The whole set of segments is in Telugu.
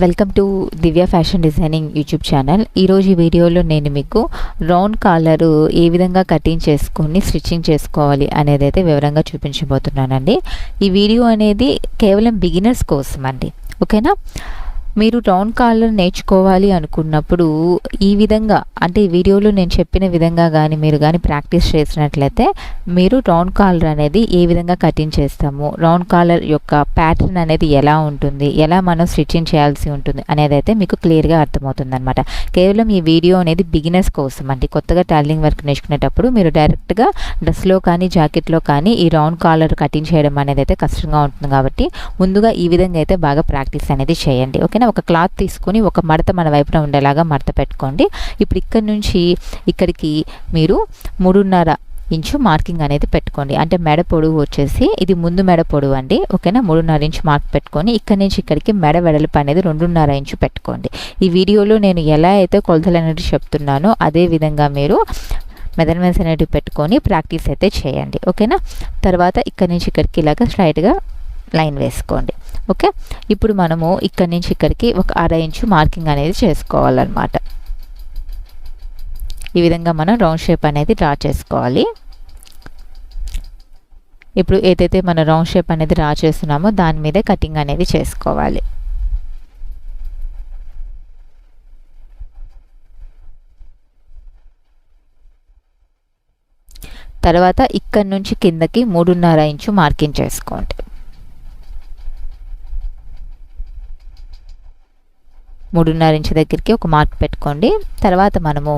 Welcome to Divya fashion designing YouTube channel ఈరోజు ఈ వీడియోలో నేను మీకు రౌండ్ కాలరు ఏ విధంగా కటింగ్ చేసుకొని స్టిచ్చింగ్ చేసుకోవాలి అనేది అయితే వివరంగా చూపించబోతున్నానండి. ఈ వీడియో అనేది కేవలం బిగినర్స్ కోసం అండి ఓకేనా మీరు రౌండ్ కాలర్ నేర్చుకోవాలి అనుకున్నప్పుడు ఈ విధంగా అంటే ఈ వీడియోలో నేను చెప్పిన విధంగా కానీ మీరు కానీ ప్రాక్టీస్ చేసినట్లయితే మీరు రౌండ్ కాలర్ అనేది ఏ విధంగా కటింగ్ చేస్తాము రౌండ్ కాలర్ యొక్క ప్యాటర్న్ అనేది ఎలా ఉంటుంది ఎలా మనం స్టిచ్చింగ్ చేయాల్సి ఉంటుంది అనేది అయితే మీకు క్లియర్గా అర్థమవుతుంది అనమాట కేవలం ఈ వీడియో అనేది బిగినర్స్ కోసం అండి కొత్తగా టైలింగ్ వర్క్ నేర్చుకునేటప్పుడు మీరు డైరెక్ట్గా డ్రెస్లో కానీ జాకెట్లో కానీ ఈ రౌండ్ కాలర్ కటింగ్ చేయడం అనేది అయితే కష్టంగా ఉంటుంది కాబట్టి ముందుగా ఈ విధంగా అయితే బాగా ప్రాక్టీస్ అనేది చేయండి. ఓకే పైన ఒక క్లాత్ తీసుకొని ఒక మడత మన వైపున ఉండేలాగా మడత పెట్టుకోండి. ఇప్పుడు ఇక్కడ నుంచి ఇక్కడికి మీరు మూడున్నర ఇంచు మార్కింగ్ అనేది పెట్టుకోండి. అంటే మెడ పొడవు వచ్చేసి ఇది ముందు మెడ పొడవు అండి. ఓకేనా? మూడున్నర ఇంచు మార్క్ పెట్టుకొని ఇక్కడ నుంచి ఇక్కడికి మెడ వెడల్పు అనేది రెండున్నర ఇంచు పెట్టుకోండి. ఈ వీడియోలో నేను ఎలా అయితే కొలతలు అనేది చెప్తున్నానో అదే విధంగా మీరు మెజర్మెంట్స్ అనేటివి పెట్టుకొని ప్రాక్టీస్ అయితే చేయండి. ఓకేనా? తర్వాత ఇక్కడ నుంచి ఇక్కడికి ఇలాగ స్ట్రైట్గా లైన్ వేసుకోండి. ఓకే? ఇప్పుడు మనము ఇక్కడి నుంచి ఇక్కడికి ఒక అర ఇంచు మార్కింగ్ అనేది చేసుకోవాలన్నమాట. ఈ విధంగా మనం రౌండ్ షేప్ అనేది డ్రా చేసుకోవాలి. ఇప్పుడు ఏదైతే మనం రౌండ్ షేప్ అనేది డ్రా చేస్తున్నామో దాని మీదే కటింగ్ అనేది చేసుకోవాలి. తర్వాత ఇక్కడి నుంచి కిందకి మూడున్నర ఇంచు మార్కింగ్ చేసుకోండి. మూడున్నర ఇంచు దగ్గరికి ఒక మార్క్ పెట్టుకోండి. తర్వాత మనము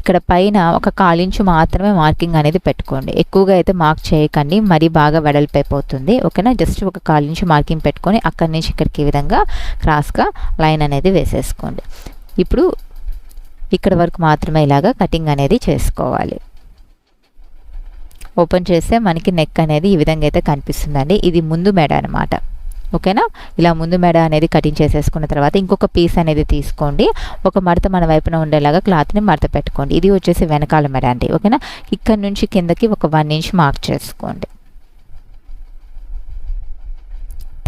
ఇక్కడ పైన ఒక కాలించు మాత్రమే మార్కింగ్ అనేది పెట్టుకోండి. ఎక్కువగా అయితే మార్క్ చేయకండి. మరీ బాగా వెడల్పైపోతుంది. ఓకేనా? జస్ట్ ఒక కాలించు మార్కింగ్ పెట్టుకొని అక్కడి నుంచి ఇక్కడికి ఈ విధంగా క్రాస్గా లైన్ అనేది వేసేసుకోండి. ఇప్పుడు ఇక్కడ వరకు మాత్రమే ఇలాగా కటింగ్ అనేది చేసుకోవాలి. ఓపెన్ చేస్తే మనకి నెక్ అనేది ఈ విధంగా అయితే కనిపిస్తుందండి. ఇది ముందు మెడ అనమాట ఓకేనా? ఇలా ముందు మెడ అనేది కటింగ్ చేసేసుకున్న తర్వాత ఇంకొక పీస్ అనేది తీసుకోండి. ఒక మడత మన వైపున ఉండేలాగా క్లాత్ని మడత పెట్టుకోండి. ఇది వచ్చేసి వెనకాల మెడ అండి. ఓకేనా? ఇక్కడ నుంచి కిందకి ఒక వన్ ఇంచ్ మార్క్ చేసుకోండి.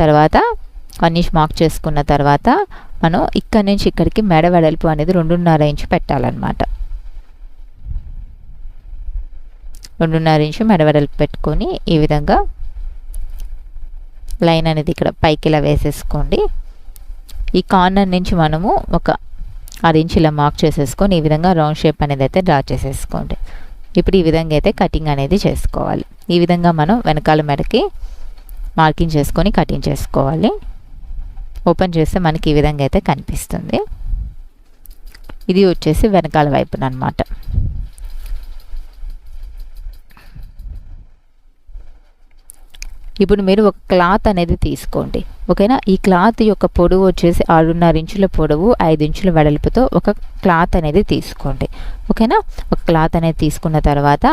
తర్వాత వన్ ఇంచ్ మార్క్ చేసుకున్న తర్వాత మనం ఇక్కడ నుంచి ఇక్కడికి మెడ వెడల్పు అనేది రెండున్నర ఇంచు పెట్టాలన్నమాట. రెండున్నర ఇంచు మెడ వెడల్పు పెట్టుకొని ఈ విధంగా లైన్ అనేది ఇక్కడ పైకి ఇలా వేసేసుకోండి. ఈ కార్నర్ నుంచి మనము ఒక ఆరు ఇంచు ఇలా మార్క్ చేసేసుకొని ఈ విధంగా రౌండ్ షేప్ అనేది అయితే డ్రా చేసేసుకోండి. ఇప్పుడు ఈ విధంగా అయితే కటింగ్ అనేది చేసుకోవాలి. ఈ విధంగా మనం వెనకాల మెడకి మార్కింగ్ చేసుకొని కటింగ్ చేసుకోవాలి. ఓపెన్ చేస్తే మనకి ఈ విధంగా అయితే కనిపిస్తుంది. ఇది వచ్చేసి వెనకాల వైపున అనమాట ఇప్పుడు మీరు ఒక క్లాత్ అనేది తీసుకోండి. ఓకేనా? ఈ క్లాత్ యొక్క పొడవు వచ్చేసి ఆరున్నర ఇంచుల పొడవు ఐదు ఇంచుల వెడల్పుతో ఒక క్లాత్ అనేది తీసుకోండి. ఓకేనా? ఒక క్లాత్ అనేది తీసుకున్న తర్వాత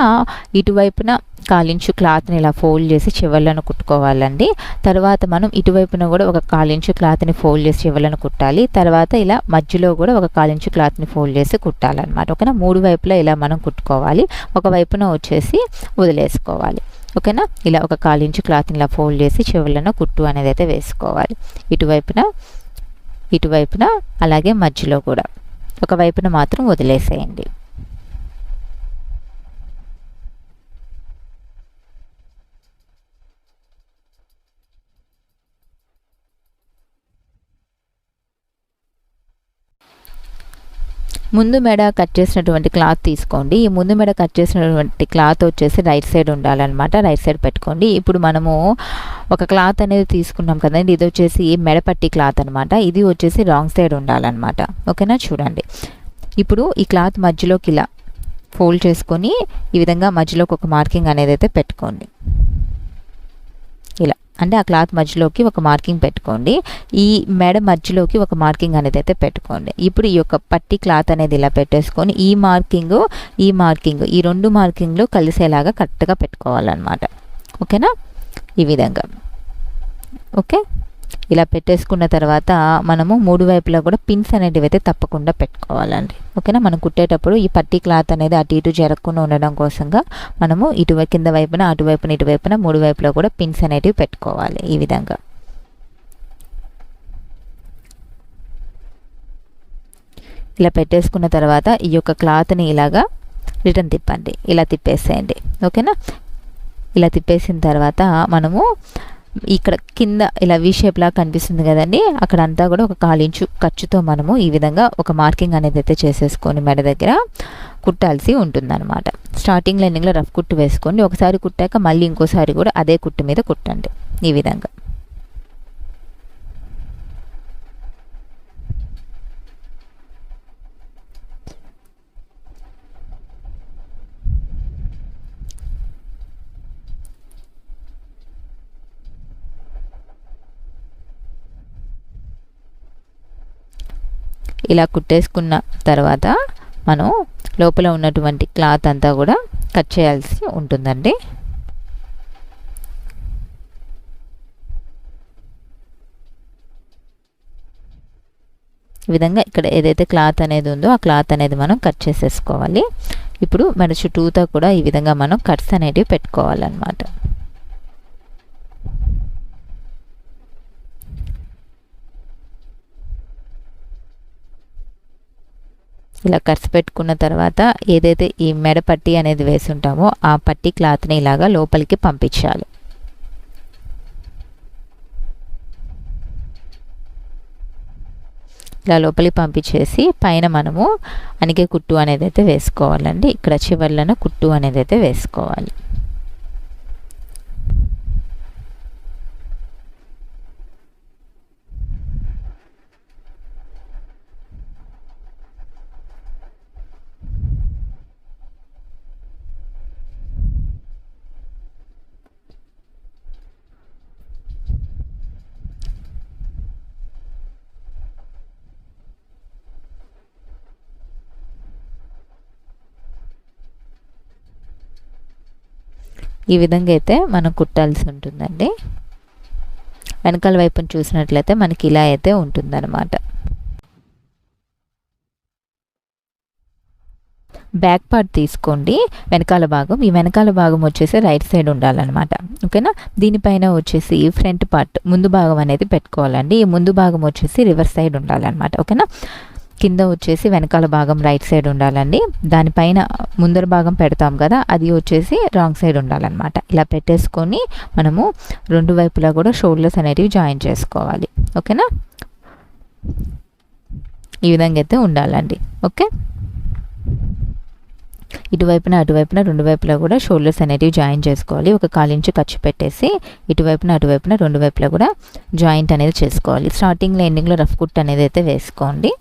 ఇటువైపున కాలించు క్లాత్ని ఇలా ఫోల్డ్ చేసి చివర్లను కుట్టుకోవాలండి. తర్వాత మనం ఇటువైపున కూడా ఒక కాలించు క్లాత్ని ఫోల్డ్ చేసి చివర్లను కుట్టాలి. తర్వాత ఇలా మధ్యలో కూడా ఒక కాలించు క్లాత్ని ఫోల్డ్ చేసి కుట్టాలన్నమాట. ఓకేనా? మూడు వైపులా ఇలా మనం కుట్టుకోవాలి. ఒక వైపున వచ్చేసి వదిలేసుకోవాలి. ఓకేనా? ఇలా ఒక కాలించు క్లాత్ని ఇలా ఫోల్డ్ చేసి చివరిలో కుట్టు అనేది అయితే వేసుకోవాలి. ఇటువైపున ఇటువైపున అలాగే మధ్యలో కూడా. ఒకవైపున మాత్రం వదిలేసేయండి. ముందు మెడ కట్ చేసినటువంటి క్లాత్ తీసుకోండి. ఈ ముందు మెడ కట్ చేసినటువంటి క్లాత్ వచ్చేసి రైట్ సైడ్ ఉండాలన్నమాట. రైట్ సైడ్ పెట్టుకోండి. ఇప్పుడు మనము ఒక క్లాత్ అనేది తీసుకున్నాం కదండి. ఇది వచ్చేసి మెడపట్టి క్లాత్ అనమాట ఇది వచ్చేసి రాంగ్ సైడ్ ఉండాలన్నమాట. ఓకేనా? చూడండి. ఇప్పుడు ఈ క్లాత్ మధ్యలోకి ఇలా ఫోల్డ్ చేసుకొని ఈ విధంగా మధ్యలోకి ఒక మార్కింగ్ అనేది అయితే పెట్టుకోండి. అంటే ఆ క్లాత్ మధ్యలోకి ఒక మార్కింగ్ పెట్టుకోండి. ఈ మెడ మధ్యలోకి ఒక మార్కింగ్ అనేది అయితే పెట్టుకోండి. ఇప్పుడు ఈ యొక్క పట్టి క్లాత్ అనేది ఇలా పెట్టేసుకొని ఈ మార్కింగ్ ఈ మార్కింగ్ ఈ రెండు మార్కింగ్లు కలిసేలాగా కరెక్ట్గా పెట్టుకోవాలన్నమాట. ఓకేనా? ఈ విధంగా. ఓకే? ఇలా పెట్టేసుకున్న తర్వాత మనము మూడు వైపులా కూడా పిన్స్ అనేటివి అయితే తప్పకుండా పెట్టుకోవాలండి. ఓకేనా? మనం కుట్టేటప్పుడు ఈ పట్టి క్లాత్ అనేది అటు ఇటు జరగకుండా ఉండడం కోసంగా మనము ఇటు కింద వైపున అటువైపున ఇటువైపున మూడు వైపులా కూడా పిన్స్ అనేటివి పెట్టుకోవాలి ఈ విధంగా. ఇలా పెట్టేసుకున్న తర్వాత ఈ యొక్క క్లాత్ని ఇలాగా రిటర్న్ తిప్పండి. ఇలా తిప్పేసేయండి. ఓకేనా? ఇలా తిప్పేసిన తర్వాత మనము ఇక్కడ కింద ఇలా వి షేప్ లాగా కనిపిస్తుంది కదండి. అక్కడ అంతా కూడా ఒక కాలించు ఖర్చుతో మనము ఈ విధంగా ఒక మార్కింగ్ అనేది అయితే చేసేసుకొని మెడ దగ్గర కుట్టాల్సి ఉంటుందన్నమాట. స్టార్టింగ్ లైనింగ్లో రఫ్ కుట్టు వేసుకోండి. ఒకసారి కుట్టాక మళ్ళీ ఇంకోసారి కూడా అదే కుట్టు మీద కుట్టండి. ఈ విధంగా. ఇలా కుట్టేసుకున్న తర్వాత మనం లోపల ఉన్నటువంటి క్లాత్ అంతా కూడా కట్ చేయాల్సి ఉంటుందండి. ఈ విధంగా ఇక్కడ ఏదైతే క్లాత్ అనేది ఉందో ఆ క్లాత్ అనేది మనం కట్ చేసేసుకోవాలి. ఇప్పుడు మన చుట్టూతో కూడా ఈ విధంగా మనం కట్స్ అనేటివి పెట్టుకోవాలన్నమాట. ఇలా కట్స్ పెట్టుకున్న తర్వాత ఏదైతే ఈ మెడ పట్టి అనేది వేసి ఉంటామో ఆ పట్టి క్లాత్ని ఇలాగా లోపలికి పంపించాలి. ఇలా లోపలికి పంపించేసి పైన మనము అనిగే కుట్టు అనేది అయితే వేసుకోవాలండి. ఇక్కడ చివర్లను కుట్టు అనేది అయితే వేసుకోవాలి. ఈ విధంగా అయితే మనం కుట్టాల్సి ఉంటుందండి. వెనకాల వైపును చూసినట్లయితే మనకి ఇలా అయితే ఉంటుందన్నమాట. బ్యాక్ పార్ట్ తీసుకోండి. వెనకాల భాగం ఈ వెనకాల భాగం వచ్చేసి రైట్ సైడ్ ఉండాలన్నమాట. ఓకేనా? దీనిపైన వచ్చేసి ఫ్రంట్ పార్ట్ ముందు భాగం అనేది పెట్టుకోవాలండి. ఈ ముందు భాగం వచ్చేసి రివర్స్ సైడ్ ఉండాలన్నమాట. ఓకేనా? కింద వచ్చేసి వెనకాల భాగం రైట్ సైడ్ ఉండాలండి. దానిపైన ముందర భాగం పెడతాం కదా అది వచ్చేసి రాంగ్ సైడ్ ఉండాలన్నమాట. ఇలా పెట్టేసుకొని మనము రెండు వైపులా కూడా షోల్డర్స్ అనేటివి జాయిన్ చేసుకోవాలి. ఓకేనా? ఈ విధంగా అయితే ఉండాలండి. ఓకే? ఇటువైపున అటువైపున రెండు వైపులా కూడా షోల్డర్స్ అనేటివి జాయిన్ చేసుకోవాలి. ఒక కాలించి ఖర్చు పెట్టేసి ఇటువైపున అటువైపున రెండు వైపులా కూడా జాయింట్ అనేది చేసుకోవాలి. స్టార్టింగ్లో ఎండింగ్లో రఫ్ కుట్ అనేది అయితే వేసుకోండి.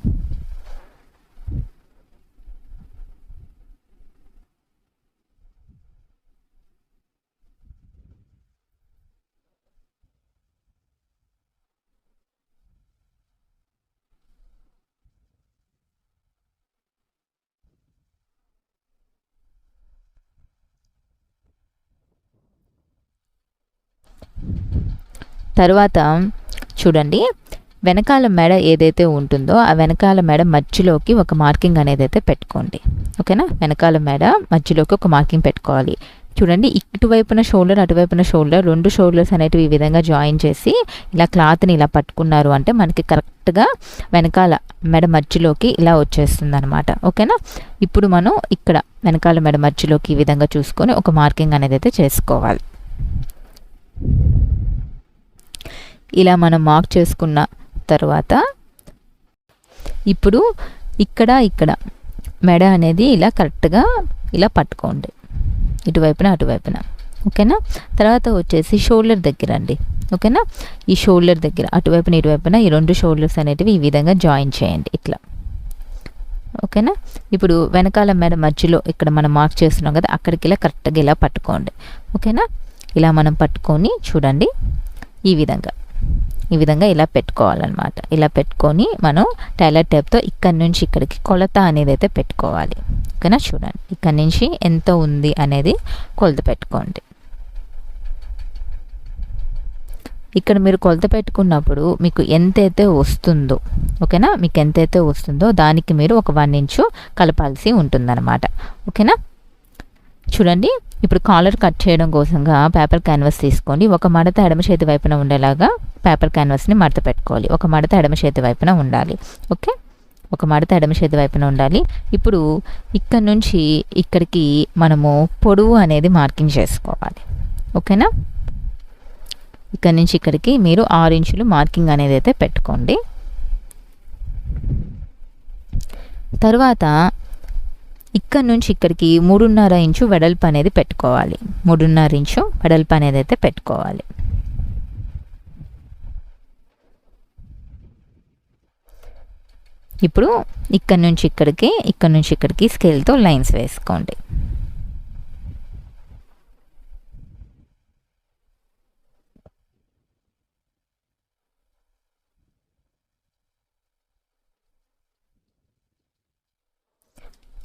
తర్వాత చూడండి వెనకాల మెడ ఏదైతే ఉంటుందో ఆ వెనకాల మెడ మధ్యలోకి ఒక మార్కింగ్ అనేది అయితే పెట్టుకోండి. ఓకేనా? వెనకాల మెడ మధ్యలోకి ఒక మార్కింగ్ పెట్టుకోవాలి. చూడండి ఇటువైపున షోల్డర్ అటువైపున షోల్డర్ రెండు షోల్డర్స్ అనేటివి ఈ విధంగా జాయిన్ చేసి ఇలా క్లాత్ని ఇలా పట్టుకున్నారు అంటే మనకి కరెక్ట్గా వెనకాల మెడ మధ్యలోకి ఇలా వచ్చేస్తుంది అనమాట ఓకేనా? ఇప్పుడు మనం ఇక్కడ వెనకాల మెడ మధ్యలోకి ఈ విధంగా చూసుకొని ఒక మార్కింగ్ అనేది అయితే చేసుకోవాలి. ఇలా మనం మార్క్ చేసుకున్న తర్వాత ఇప్పుడు ఇక్కడ ఇక్కడ మెడ అనేది ఇలా కరెక్ట్గా ఇలా పట్టుకోండి. ఇటువైపున అటువైపున. ఓకేనా? తర్వాత వచ్చేసి షోల్డర్ దగ్గర అండి. ఓకేనా? ఈ షోల్డర్ దగ్గర అటువైపున ఇటువైపున ఈ రెండు షోల్డర్స్ అనేటివి ఈ విధంగా జాయిన్ చేయండి ఇట్లా. ఓకేనా? ఇప్పుడు వెనకాల మెడ మధ్యలో ఇక్కడ మనం మార్క్ చేస్తున్నాం కదా అక్కడికి ఇలా కరెక్ట్గా ఇలా పట్టుకోండి. ఓకేనా? ఇలా మనం పట్టుకొని చూడండి ఈ విధంగా. ఈ విధంగా ఇలా పెట్టుకోవాలన్నమాట. ఇలా పెట్టుకొని మనం టైలర్ టేప్తో ఇక్కడి నుంచి ఇక్కడికి కొలత అనేది అయితే పెట్టుకోవాలి. ఓకేనా? చూడండి. ఇక్కడి నుంచి ఎంత ఉంది అనేది కొలత పెట్టుకోండి. ఇక్కడ మీరు కొలత పెట్టుకున్నప్పుడు మీకు ఎంతైతే వస్తుందో ఓకేనా? మీకు ఎంతైతే వస్తుందో దానికి మీరు ఒక వన్ ఇంచు కలపాల్సి ఉంటుందన్నమాట. ఓకేనా? చూడండి ఇప్పుడు కాలర్ కట్ చేయడం కోసంగా పేపర్ క్యాన్వాస్ తీసుకోండి. ఒక మడత ఎడమ చేతి వైపున ఉండేలాగా పేపర్ క్యాన్వాస్ని మడత పెట్టుకోవాలి. ఒక మడత ఎడమ చేతి వైపున ఉండాలి. ఓకే? ఒక మడత ఎడమ చేతి వైపున ఉండాలి. ఇప్పుడు ఇక్కడ నుంచి ఇక్కడికి మనము పొడవు అనేది మార్కింగ్ చేసుకోవాలి. ఓకేనా? ఇక్కడ నుంచి ఇక్కడికి మీరు ఆరు ఇంచులు మార్కింగ్ అనేది అయితే పెట్టుకోండి. తర్వాత ఇక్కడ నుంచి ఇక్కడికి మూడున్నర ఇంచు వెడల్పు అనేది పెట్టుకోవాలి. మూడున్నర ఇంచు వెడల్పు అనేది అయితే పెట్టుకోవాలి. ఇప్పుడు ఇక్కడ నుంచి ఇక్కడికి ఇక్కడ నుంచి ఇక్కడికి స్కేల్తో లైన్స్ వేసుకోండి.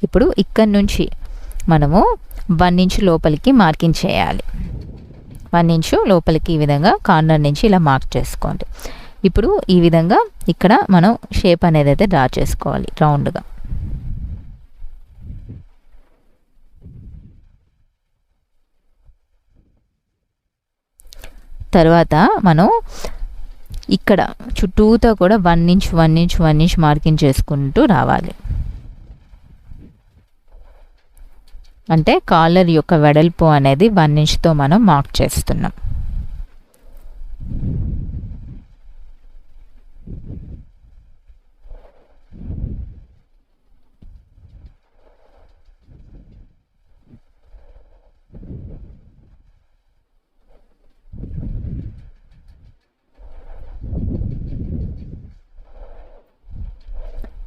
ఇప్పుడు ఇక్కడ నుంచి మనము వన్ ఇంచు లోపలికి మార్కింగ్ చేయాలి. వన్ ఇంచు లోపలికి ఈ విధంగా కార్నర్ నుంచి ఇలా మార్క్ చేసుకోండి. ఇప్పుడు ఈ విధంగా ఇక్కడ మనం షేప్ అనేది అయితే డ్రా చేసుకోవాలి రౌండ్గా. తర్వాత మనం ఇక్కడ చుట్టూతో కూడా one inch one inch one inch marking చేసుకుంటూ రావాలి. అంటే కాలర్ యొక్క వెడల్పు అనేది వన్ ఇంచ్తో మనం మార్క్ చేస్తున్నాం.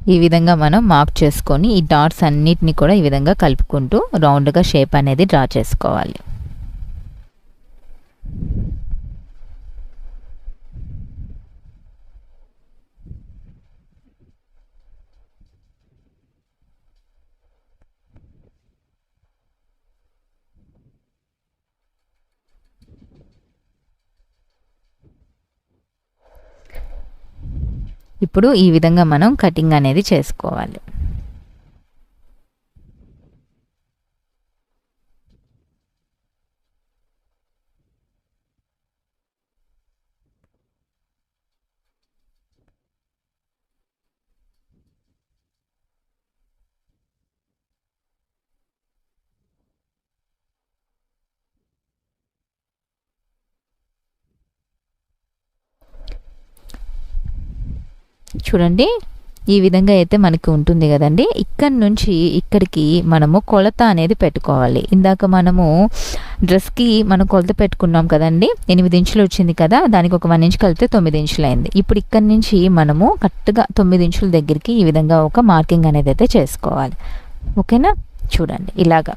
ఈ విధంగా మనం మార్క్ చేసుకొని ఈ డాట్స్ అన్నిటిని కూడా ఈ విధంగా కలుపుకుంటూ రౌండ్గా షేప్ అనేది డ్రా చేసుకోవాలి. ఇప్పుడు ఈ విధంగా మనం కటింగ్ అనేది చేసుకోవాలి. చూడండి. ఈ విధంగా అయితే మనకి ఉంటుంది కదండి. ఇక్కడ నుంచి ఇక్కడికి మనము కొలత అనేది పెట్టుకోవాలి. ఇందాక మనము డ్రెస్కి మనం కొలత పెట్టుకున్నాం కదండి. ఎనిమిది ఇంచులు వచ్చింది కదా దానికి ఒక వన్ ఇంచ్ కలిపితే తొమ్మిది ఇంచులు అయింది. ఇప్పుడు ఇక్కడ నుంచి మనము కరెక్ట్గా తొమ్మిది ఇంచుల దగ్గరికి ఈ విధంగా ఒక మార్కింగ్ అనేది అయితే చేసుకోవాలి. ఓకేనా? చూడండి. ఇలాగా.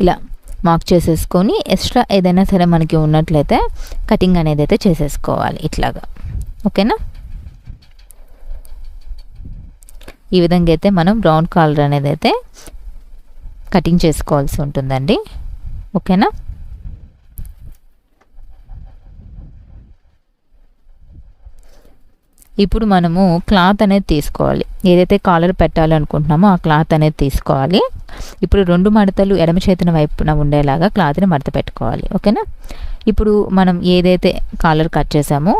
ఇలా మార్క్ చేసేసుకొని ఎక్స్ట్రా ఏదైనా సరే మనకి ఉన్నట్లయితే కటింగ్ అనేది అయితే చేసేసుకోవాలి. ఇట్లాగా. ఓకేనా? ఈ విధంగా అయితే మనం బ్రౌన్ కాలర్ అనేది అయితే కటింగ్ చేసుకోవాల్సి ఉంటుందండి. ఓకేనా? ఇప్పుడు మనము క్లాత్ అనేది తీసుకోవాలి. ఏదైతే కాలర్ పెట్టాలనుకుంటున్నామో ఆ క్లాత్ అనేది తీసుకోవాలి. ఇప్పుడు రెండు మడతలు ఎడమ చేతిన వైపున ఉండేలాగా క్లాత్ని మడత పెట్టుకోవాలి. ఓకేనా? ఇప్పుడు మనం ఏదైతే కాలర్ కట్ చేసామో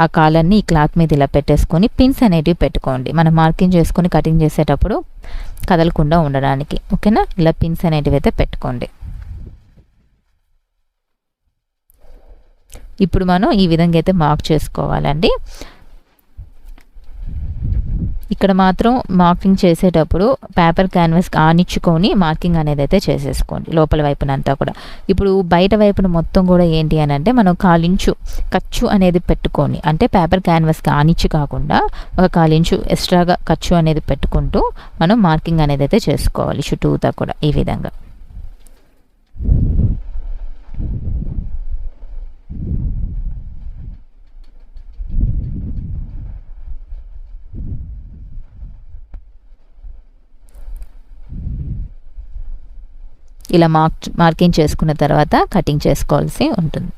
ఆ కాలర్ని ఈ క్లాత్ మీద ఇలా పెట్టేసుకొని పిన్స్ అనేటివి పెట్టుకోండి. మనం మార్కింగ్ చేసుకొని కటింగ్ చేసేటప్పుడు కదలకుండా ఉండడానికి. ఓకేనా? ఇలా పిన్స్ అనేటివి అయితే పెట్టుకోండి. ఇప్పుడు మనం ఈ విధంగా అయితే మార్క్ చేసుకోవాలండి. ఇక్కడ మాత్రం మార్కింగ్ చేసేటప్పుడు పేపర్ క్యాన్వాస్ ఆనిచ్చుకొని మార్కింగ్ అనేది అయితే చేసేసుకోండి. లోపల వైపునంతా కూడా. ఇప్పుడు బయట వైపున మొత్తం కూడా ఏంటి అని అంటే మనం కాలించు ఖర్చు అనేది పెట్టుకొని అంటే పేపర్ క్యాన్వాస్కి ఆనిచ్చి కాకుండా ఒక కాలించు ఎక్స్ట్రాగా ఖర్చు అనేది పెట్టుకుంటూ మనం మార్కింగ్ అనేది అయితే చేసుకోవాలి. చుట్టూతా కూడా ఈ విధంగా. ఇలా మార్క్ మార్కింగ్ చేసుకున్న తర్వాత కటింగ్ చేసుకోవాల్సి ఉంటుంది.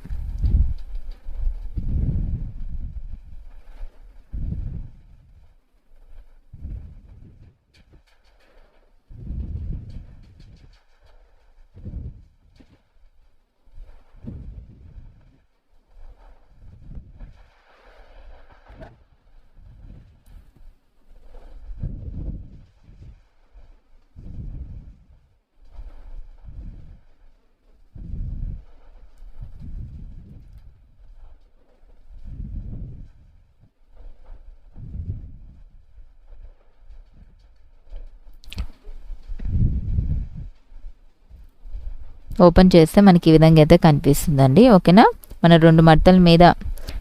ఓపెన్ చేస్తే మనకి ఈ విధంగా అయితే కనిపిస్తుందండి ఓకేనా? మన రెండు మట్టల మీద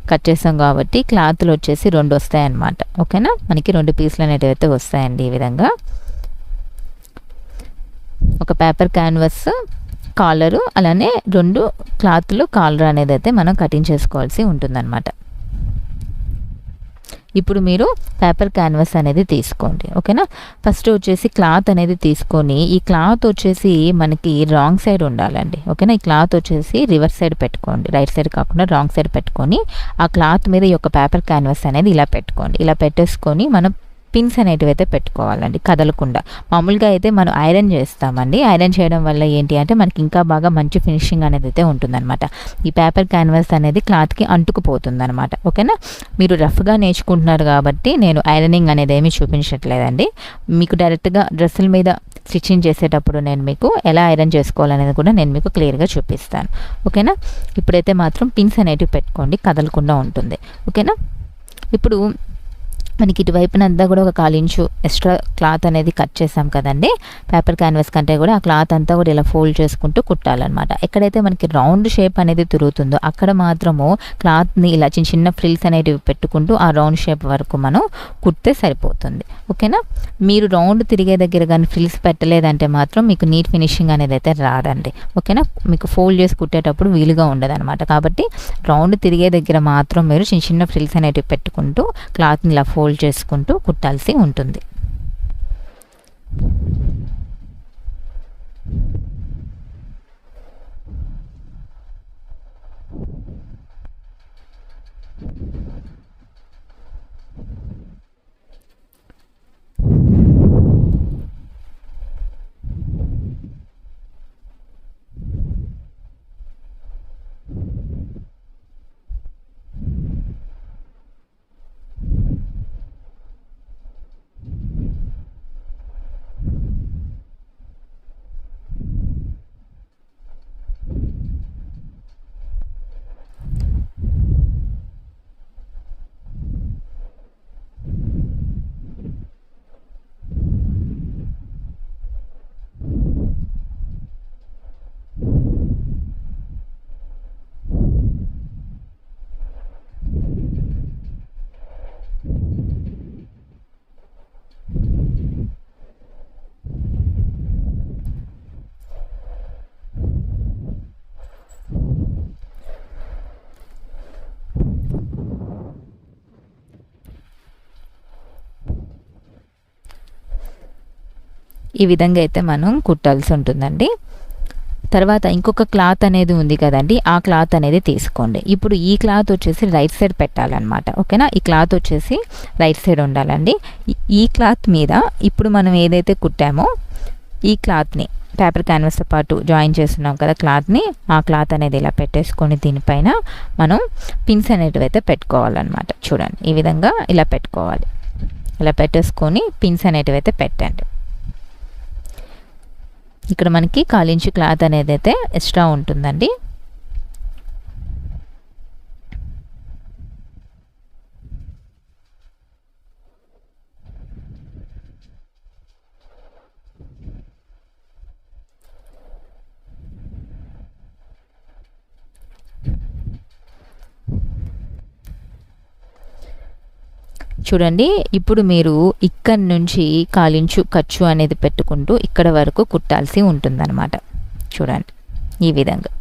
కట్ చేసాం కాబట్టి క్లాత్లు వచ్చేసి రెండు వస్తాయన్నమాట ఓకేనా? మనకి రెండు పీసులు అనేటివి అయితే వస్తాయండి ఈ విధంగా. ఒక పేపర్ క్యాన్వాస్ కాలరు అలానే రెండు క్లాత్లు కాలర్ అనేది అయితే మనం కటింగ్ చేసుకోవాల్సి ఉంటుందన్నమాట. ఇప్పుడు మీరు పేపర్ క్యాన్వస్ అనేది తీసుకోండి ఓకేనా? ఫస్ట్ వచ్చేసి క్లాత్ అనేది తీసుకొని ఈ క్లాత్ వచ్చేసి మనకి రాంగ్ సైడ్ ఉండాలండి ఓకేనా? ఈ క్లాత్ వచ్చేసి రివర్స్ సైడ్ పెట్టుకోండి రైట్ సైడ్ కాకుండా రాంగ్ సైడ్ పెట్టుకొని ఆ క్లాత్ మీద ఈ యొక్క పేపర్ క్యాన్వస్ అనేది ఇలా పెట్టుకోండి. ఇలా పెట్టేసుకొని మనం పిన్స్ అనేటివి అయితే పెట్టుకోవాలండి కదలకుండా. మామూలుగా అయితే మనం ఐరన్ చేస్తామండి. ఐరన్ చేయడం వల్ల ఏంటి అంటే మనకి ఇంకా బాగా మంచి ఫినిషింగ్ అనేది అయితే ఉంటుందన్నమాట. ఈ పేపర్ క్యాన్వాస్ అనేది క్లాత్కి అంటుకుపోతుందనమాట ఓకేనా? మీరు రఫ్గా నేర్చుకుంటున్నారు కాబట్టి నేను ఐరనింగ్ అనేది ఏమీ చూపించట్లేదండి. మీకు డైరెక్ట్గా డ్రెస్సుల మీద స్టిచ్చింగ్ చేసేటప్పుడు నేను మీకు ఎలా ఐరన్ చేసుకోవాలనేది కూడా నేను మీకు క్లియర్గా చూపిస్తాను. ఓకేనా? ఇప్పుడైతే మాత్రం పిన్స్ అనేటివి పెట్టుకోండి కదలకుండా ఉంటుంది. ఓకేనా? ఇప్పుడు మనకి ఇటువైపునంతా కూడా ఒక కాలించు ఎక్స్ట్రా క్లాత్ అనేది కట్ చేసాం కదండి. పేపర్ క్యాన్వాస్ కంటే కూడా ఆ క్లాత్ అంతా కూడా ఇలా ఫోల్డ్ చేసుకుంటూ కుట్టాలన్నమాట. ఎక్కడైతే మనకి రౌండ్ షేప్ అనేది తిరుగుతుందో అక్కడ మాత్రము క్లాత్ని ఇలా చిన్న చిన్న ఫ్రిల్స్ అనేటివి పెట్టుకుంటూ ఆ రౌండ్ షేప్ వరకు మనం కుడితే సరిపోతుంది. ఓకేనా? మీరు రౌండ్ తిరిగే దగ్గర కానీ ఫ్రిల్స్ పెట్టలేదంటే మాత్రం మీకు నీట్ ఫినిషింగ్ అనేది అయితే రాదండి. ఓకేనా? మీకు ఫోల్డ్ చేసి కుట్టేటప్పుడు వీలుగా ఉండదనమాట కాబట్టి రౌండ్ తిరిగే దగ్గర మాత్రం మీరు చిన్న చిన్న ఫ్రిల్స్ అనేటివి పెట్టుకుంటూ క్లాత్ని ఇలా ఫోల్డ్ చేసుకుంటూ కుట్టాల్సి ఉంటుంది. ఈ విధంగా అయితే మనం కుట్టాల్సి ఉంటుందండి. తర్వాత ఇంకొక క్లాత్ అనేది ఉంది కదండి ఆ క్లాత్ అనేది తీసుకోండి. ఇప్పుడు ఈ క్లాత్ వచ్చేసి రైట్ సైడ్ పెట్టాలన్నమాట ఓకేనా? ఈ క్లాత్ వచ్చేసి రైట్ సైడ్ ఉండాలండి. ఈ క్లాత్ మీద ఇప్పుడు మనం ఏదైతే కుట్టామో ఈ క్లాత్ని పేపర్ క్యాన్వాస్తో పాటు జాయిన్ చేస్తున్నాం కదా క్లాత్ని ఆ క్లాత్ అనేది ఇలా పెట్టేసుకొని దీనిపైన మనం పిన్స్ అనేటివి అయితే పెట్టుకోవాలన్నమాట. చూడండి ఈ విధంగా ఇలా పెట్టుకోవాలి. ఇలా పెట్టేసుకొని పిన్స్ అనేటివి అయితే పెట్టండి. ఇక్కడ మనకి కాలించి క్లాత్ అనేది అయితే ఎక్స్ట్రా ఉంటుందండి. చూడండి. ఇప్పుడు మీరు ఇక్కడ నుంచి కాలించు ఖర్చు అనేది పెట్టుకుంటూ ఇక్కడ వరకు కుట్టాల్సి ఉంటుందన్నమాట. చూడండి. ఈ విధంగా.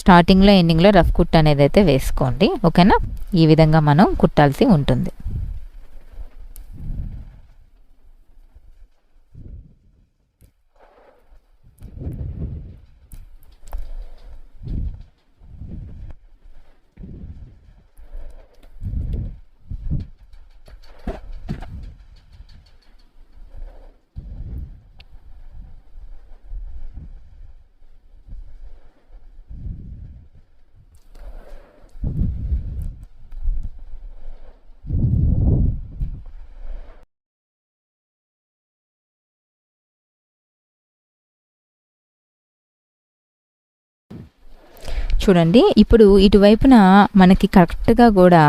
స్టార్టింగ్లో ఎండింగ్లో రఫ్ కుట్ అనేది అయితే వేసుకోండి. ఓకేనా? ఈ విధంగా మనం కుట్టాల్సి ఉంటుంది. చూడండి. ఇప్పుడు ఇటువైపున మనకి కరెక్ట్గా కూడా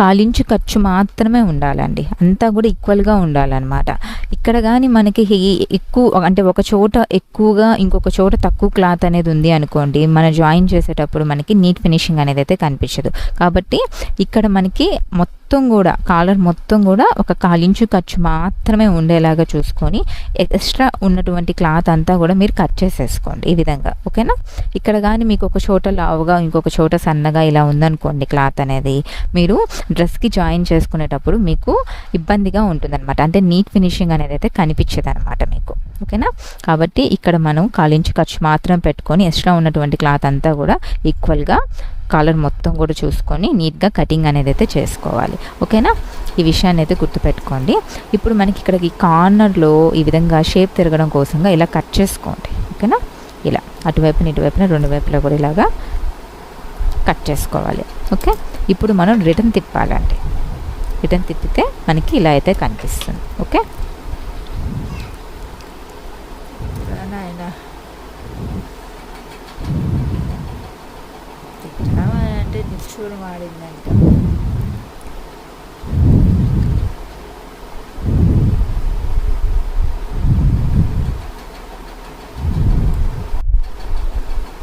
కాలించు ఖర్చు మాత్రమే ఉండాలండి. అంతా కూడా ఈక్వల్గా ఉండాలన్నమాట. ఇక్కడ కానీ మనకి ఎక్కువ అంటే ఒక చోట ఎక్కువగా ఇంకొక చోట తక్కువ క్లాత్ అనేది ఉంది అనుకోండి మన జాయిన్ చేసేటప్పుడు మనకి నీట్ ఫినిషింగ్ అనేది అయితే కనిపించదు. కాబట్టి ఇక్కడ మనకి మొత్తం మొత్తం కూడా కాలర్ మొత్తం కూడా ఒక కాలించు ఖర్చు మాత్రమే ఉండేలాగా చూసుకొని ఎక్స్ట్రా ఉన్నటువంటి క్లాత్ అంతా కూడా మీరు కట్ చేసేసుకోండి ఈ విధంగా ఓకేనా? ఇక్కడ కానీ మీకు ఒక చోట లావుగా ఇంకొక చోట సన్నగా ఇలా ఉందనుకోండి క్లాత్ అనేది మీరు డ్రెస్కి జాయిన్ చేసుకునేటప్పుడు మీకు ఇబ్బందిగా ఉంటుందన్నమాట. అంటే నీట్ ఫినిషింగ్ అనేది అయితే కనిపించేది అనమాట మీకు ఓకేనా? కాబట్టి ఇక్కడ మనం కాలించు ఖర్చు మాత్రం పెట్టుకొని ఎక్స్ట్రా ఉన్నటువంటి క్లాత్ అంతా కూడా ఈక్వల్గా కాలర్ మొత్తం కూడా చూసుకొని నీట్గా కటింగ్ అనేది అయితే చేసుకోవాలి. ఓకేనా? ఈ విషయాన్ని అయితే గుర్తుపెట్టుకోండి. ఇప్పుడు మనకి ఇక్కడ ఈ కార్నర్లో ఈ విధంగా షేప్ తిరగడం కోసంగా ఇలా కట్ చేసుకోండి. ఓకేనా? ఇలా. అటువైపున ఇటువైపున రెండు వైపులా కూడా ఇలాగా కట్ చేసుకోవాలి. ఓకే? ఇప్పుడు మనం రిటర్న్ తిప్పాలండి. రిటర్న్ తిప్పితే మనకి ఇలా అయితే కనిపిస్తుంది. ఓకే? అంటే నిష్ఠూరం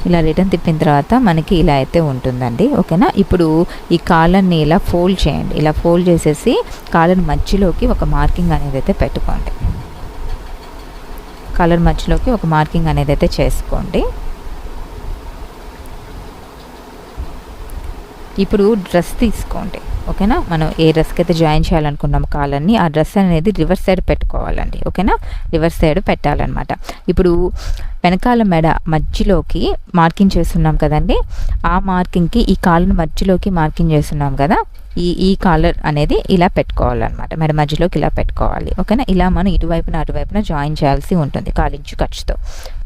ఇలా రిటర్న్ తిప్పిన తర్వాత మనకి ఇలా అయితే ఉంటుందండి. ఓకేనా? ఇప్పుడు ఈ కాలర్ని ఇలా ఫోల్డ్ చేయండి. ఇలా ఫోల్డ్ చేసేసి కాలర్ మధ్యలోకి ఒక మార్కింగ్ అనేది అయితే పెట్టుకోండి. కాలర్ మధ్యలోకి ఒక మార్కింగ్ అనేది అయితే చేసుకోండి. ఇప్పుడు డ్రెస్ తీసుకోండి ఓకేనా? మనం ఏ డ్రెస్కి అయితే జాయిన్ చేయాలనుకున్నాం కాలర్ని ఆ డ్రెస్ అనేది రివర్స్ సైడ్ పెట్టుకోవాలండి ఓకేనా? రివర్స్ సైడ్ పెట్టాలన్నమాట. ఇప్పుడు వెనకాల మెడ మధ్యలోకి మార్కింగ్ చేస్తున్నాం కదండి ఆ మార్కింగ్కి ఈ కాలర్ మధ్యలోకి మార్కింగ్ చేస్తున్నాం కదా ఈ ఈ కాలర్ అనేది ఇలా పెట్టుకోవాలన్నమాట. మెడ మధ్యలోకి ఇలా పెట్టుకోవాలి ఓకేనా? ఇలా మనం ఇటువైపున అటువైపున జాయిన్ చేయాల్సి ఉంటుంది కాలించు ఖర్చుతో.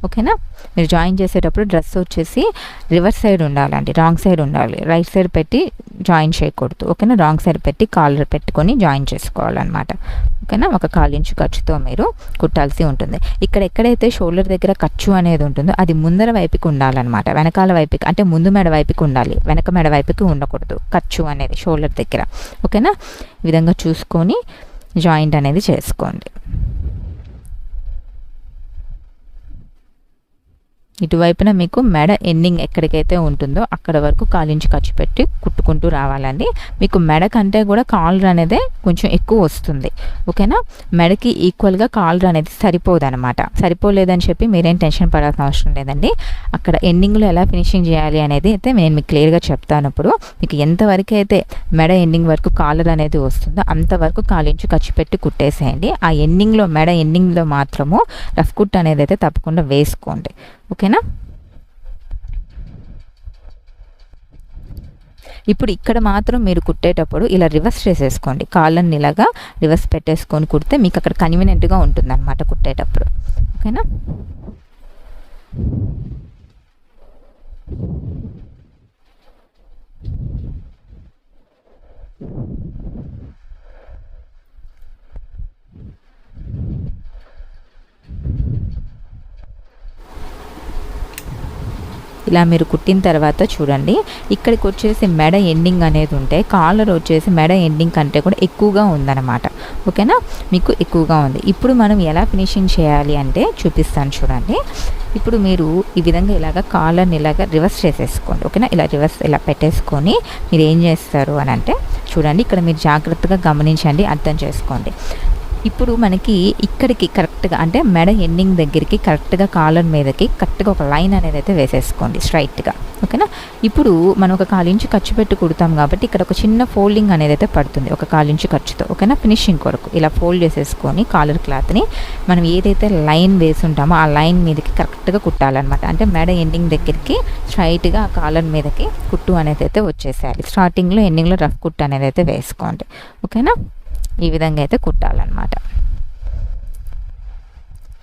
ఓకేనా? మీరు జాయిన్ చేసేటప్పుడు డ్రెస్ వచ్చేసి రివర్స్ సైడ్ ఉండాలండి రాంగ్ సైడ్ ఉండాలి. రైట్ సైడ్ పెట్టి జాయిన్ చేయకూడదు ఓకేనా? రాంగ్ సైడ్ పెట్టి కాలర్ పెట్టుకొని జాయిన్ చేసుకోవాలన్నమాట. ఓకేనా? ఒక కాలించు ఖర్చుతో మీరు కుట్టాల్సి ఉంటుంది. ఇక్కడ ఎక్కడైతే షోల్డర్ దగ్గర ఖర్చు అనేది ఉంటుందో అది ముందర వైపుకి ఉండాలన్నమాట. వెనకాల వైపుకి అంటే ముందు మెడ వైపుకి ఉండాలి. వెనక మెడ వైపుకి ఉండకూడదు ఖర్చు అనేది షోల్డర్ దగ్గర. ఓకేనా? ఈ విధంగా చూసుకొని జాయింట్ అనేది చేసుకోండి. ఇటువైపున మీకు మెడ ఎండింగ్ ఎక్కడికైతే ఉంటుందో అక్కడ వరకు కాలించి ఖర్చు పెట్టి కుట్టుకుంటూ రావాలండి. మీకు మెడ కంటే కూడా కాలర్ అనేది కొంచెం ఎక్కువ వస్తుంది. ఓకేనా? మెడకి ఈక్వల్గా కాలర్ అనేది సరిపోదు అనమాట సరిపోలేదని చెప్పి మీరేం టెన్షన్ పడాల్సిన అవసరం లేదండి. అక్కడ ఎండింగ్లో ఎలా ఫినిషింగ్ చేయాలి అనేది అయితే నేను మీకు క్లియర్గా చెప్తాను ఇప్పుడు మీకు ఎంతవరకు అయితే మెడ ఎండింగ్ వరకు కాలర్ అనేది వస్తుందో అంతవరకు కాలించి ఖర్చు పెట్టి కుట్టేసేయండి. ఆ ఎండింగ్లో మెడ ఎండింగ్లో మాత్రము రఫ్ కుట్ అనేది అయితే తప్పకుండా వేసుకోండి. ఓకేనా? ఇప్పుడు ఇక్కడ మాత్రం మీరు కుట్టేటప్పుడు ఇలా రివర్స్ చేసేసుకోండి. కాళ్ళని ఇలాగా రివర్స్ పెట్టేసుకొని కుడితే మీకు అక్కడ కన్వీనియంట్గా ఉంటుంది అనమాట కుట్టేటప్పుడు. ఓకేనా? ఇలా మీరు కుట్టిన తర్వాత చూడండి ఇక్కడికి వచ్చేసి మెడ ఎండింగ్ అనేది ఉంటే కాలర్ వచ్చేసి మెడ ఎండింగ్ కంటే కూడా ఎక్కువగా ఉందన్నమాట. ఓకేనా? మీకు ఎక్కువగా ఉంది. ఇప్పుడు మనం ఎలా ఫినిషింగ్ చేయాలి అంటే చూపిస్తాను చూడండి. ఇప్పుడు మీరు ఈ విధంగా ఇలాగ కాలర్ని ఇలాగ రివర్స్ చేసేసుకోండి. ఓకేనా? ఇలా రివర్స్ ఇలా పెట్టేసుకొని మీరు ఏం చేస్తారు అని అంటే చూడండి ఇక్కడ మీరు జాగ్రత్తగా గమనించండి అర్థం చేసుకోండి. ఇప్పుడు మనకి ఇక్కడికి కరెక్ట్గా అంటే మెడ ఎండింగ్ దగ్గరికి కరెక్ట్గా కాలర్ మీదకి కరెక్ట్గా ఒక లైన్ అనేది అయితే వేసేసుకోండి స్ట్రైట్గా. ఓకేనా? ఇప్పుడు మనం ఒక కాలించి ఖర్చు పెట్టి కుడతాం కాబట్టి ఇక్కడ ఒక చిన్న ఫోల్డింగ్ అనేది అయితే పడుతుంది ఒక కాలించి ఖర్చుతో. ఓకేనా? ఫినిషింగ్ కొరకు ఇలా ఫోల్డ్ చేసేసుకొని కాలర్ క్లాత్ని మనం ఏదైతే లైన్ వేసి ఉంటామో ఆ లైన్ మీదకి కరెక్ట్గా కుట్టాలన్నమాట. అంటే మెడ ఎండింగ్ దగ్గరికి స్ట్రైట్గా ఆ కాలర్ మీదకి కుట్టు అనేది అయితే వచ్చేసేయాలి. స్టార్టింగ్లో ఎండింగ్లో రఫ్ కుట్టు అనేది అయితే వేసుకోండి. ఓకేనా? ఈ విధంగా అయితే కుట్టాలన్నమాట.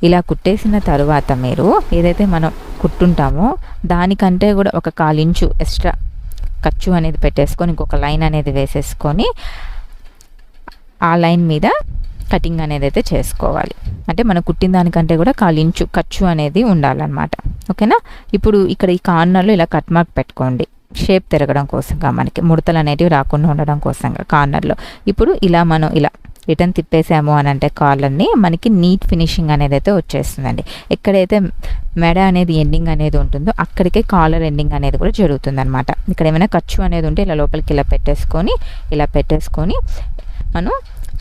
ఇలా కుట్టేసిన తర్వాత మీరు ఏదైతే మనం కుట్టుంటామో దానికంటే కూడా ఒక కాలించు ఎక్స్ట్రా ఖర్చు అనేది పెట్టేసుకొని ఇంకొక లైన్ అనేది వేసేసుకొని ఆ లైన్ మీద కటింగ్ అనేది అయితే చేసుకోవాలి. అంటే మనం కుట్టిన దానికంటే కూడా కాలించు ఖర్చు అనేది ఉండాలన్నమాట. ఓకేనా? ఇప్పుడు ఇక్కడ ఈ కార్నర్లో ఇలా కట్ మార్క్ పెట్టుకోండి. షేప్ తిరగడం కోసంగా మనకి ముడతలు అనేటివి రాకుండా ఉండడం కోసంగా కార్నర్లో ఇప్పుడు ఇలా మనం ఇలా రిటర్న్ తిప్పేసాము అని అంటే కాలర్ని మనకి నీట్ ఫినిషింగ్ అనేది అయితే వచ్చేస్తుందండి. ఎక్కడైతే మెడ అనేది ఎండింగ్ అనేది ఉంటుందో అక్కడికే కాలర్ ఎండింగ్ అనేది కూడా జరుగుతుంది అనమాట ఇక్కడ ఏమైనా ఖర్చు అనేది ఉంటే ఇలా లోపలికి ఇలా పెట్టేసుకొని ఇలా పెట్టేసుకొని మనం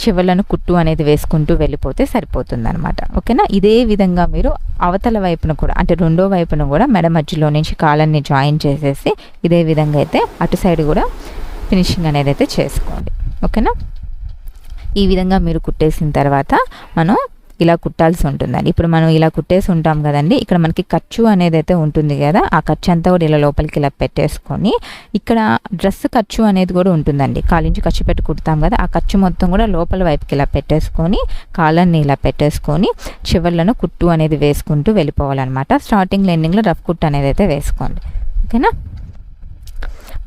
చివరలను కుట్టు అనేది వేసుకుంటూ వెళ్ళిపోతే సరిపోతుంది అనమాట ఓకేనా? ఇదే విధంగా మీరు అవతల వైపున కూడా అంటే రెండో వైపున కూడా మెడ మధ్యలో నుంచి కాలర్ని జాయిన్ చేసేసి ఇదే విధంగా అయితే అటు సైడ్ కూడా ఫినిషింగ్ అనేది అయితే చేసుకోండి. ఓకేనా? ఈ విధంగా మీరు కుట్టేసిన తర్వాత మనం ఇలా కుట్టాల్సి ఉంటుందండి. ఇప్పుడు మనం ఇలా కుట్టేసి ఉంటాం కదండి. ఇక్కడ మనకి ఖర్చు అనేది అయితే ఉంటుంది కదా ఆ ఖర్చు అంతా కూడా ఇలా లోపలికి ఇలా పెట్టేసుకొని ఇక్కడ డ్రెస్ ఖర్చు అనేది కూడా ఉంటుందండి. కాలించి ఖర్చు పెట్టి కుడతాం కదా ఆ ఖర్చు మొత్తం కూడా లోపల వైపుకి ఇలా పెట్టేసుకొని కాలర్ని ఇలా పెట్టేసుకొని చివర్లను కుట్టు అనేది వేసుకుంటూ వెళ్ళిపోవాలన్నమాట. స్టార్టింగ్ ఎండింగ్లో రఫ్ కుట్టు అనేది అయితే వేసుకోండి. ఓకేనా?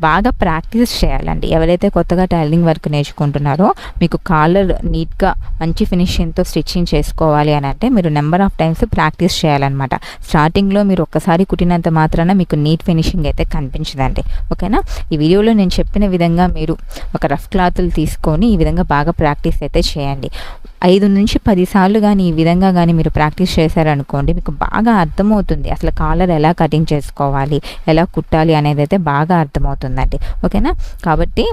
బాగా ప్రాక్టీస్ చేయాలండి. ఎవరైతే కొత్తగా టైలరింగ్ వర్క్ నేర్చుకుంటున్నారో మీకు కాలర్ నీట్గా మంచి ఫినిషింగ్తో స్టిచ్చింగ్ చేసుకోవాలి అని అంటే మీరు నెంబర్ ఆఫ్ టైమ్స్ ప్రాక్టీస్ చేయాలన్నమాట. స్టార్టింగ్లో మీరు ఒక్కసారి కుట్టినంత మాత్రాన మీకు నీట్ ఫినిషింగ్ అయితే కనిపించదండి. ఓకేనా? ఈ వీడియోలో నేను చెప్పిన విధంగా మీరు ఒక రఫ్ క్లాతులు తీసుకొని ఈ విధంగా బాగా ప్రాక్టీస్ అయితే చేయండి. ఐదు నుంచి పదిసార్లు కానీ ఈ విధంగా కానీ మీరు ప్రాక్టీస్ చేశారనుకోండి మీకు బాగా అర్థమవుతుంది. అసలు కాలర్ ఎలా కటింగ్ చేసుకోవాలి ఎలా కుట్టాలి అనేది అయితే బాగా అర్థమవుతుందండి. ఓకేనా? కాబట్టి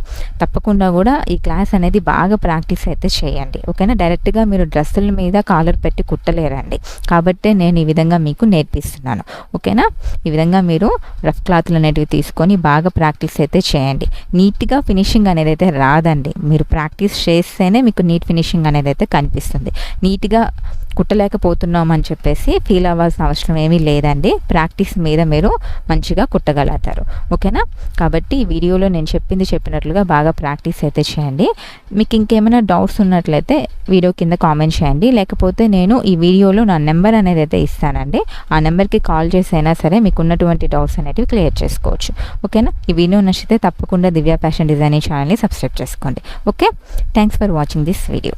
తప్పకుండా కూడా ఈ క్లాస్ అనేది బాగా ప్రాక్టీస్ అయితే చేయండి. ఓకేనా? డైరెక్ట్గా మీరు డ్రెస్సుల మీద కాలర్ పెట్టి కుట్టలేరండి. కాబట్టే నేను ఈ విధంగా మీకు నేర్పిస్తున్నాను. ఓకేనా? ఈ విధంగా మీరు రఫ్ క్లాత్లు అనేటివి తీసుకొని బాగా ప్రాక్టీస్ అయితే చేయండి. నీట్గా ఫినిషింగ్ అనేది అయితే రాదండి. మీరు ప్రాక్టీస్ చేస్తేనే మీకు నీట్ ఫినిషింగ్ అనేది అయితే కనిపిస్తుంది. నీట్గా కుట్టలేకపోతున్నాం అని చెప్పేసి ఫీల్ అవ్వాల్సిన అవసరం ఏమీ లేదండి. ప్రాక్టీస్ మీద మీరు మంచిగా కుట్టగలుగుతారు. ఓకేనా? కాబట్టి ఈ వీడియోలో నేను చెప్పింది చెప్పినట్లుగా బాగా ప్రాక్టీస్ అయితే చేయండి. మీకు ఇంకేమైనా డౌట్స్ ఉన్నట్లయితే వీడియో కింద కామెంట్ చేయండి. లేకపోతే నేను ఈ వీడియోలో నా నెంబర్ అనేది అయితే ఇస్తానండి. ఆ నెంబర్కి కాల్ చేసి అయినా సరే మీకు ఉన్నటువంటి డౌట్స్ అనేటివి క్లియర్ చేసుకోవచ్చు. ఓకేనా? ఈ వీడియో నచ్చితే తప్పకుండా దివ్య ఫ్యాషన్ డిజైనింగ్ ఛానల్ని సబ్స్క్రైబ్ చేసుకోండి. Okay? Thanks for watching this video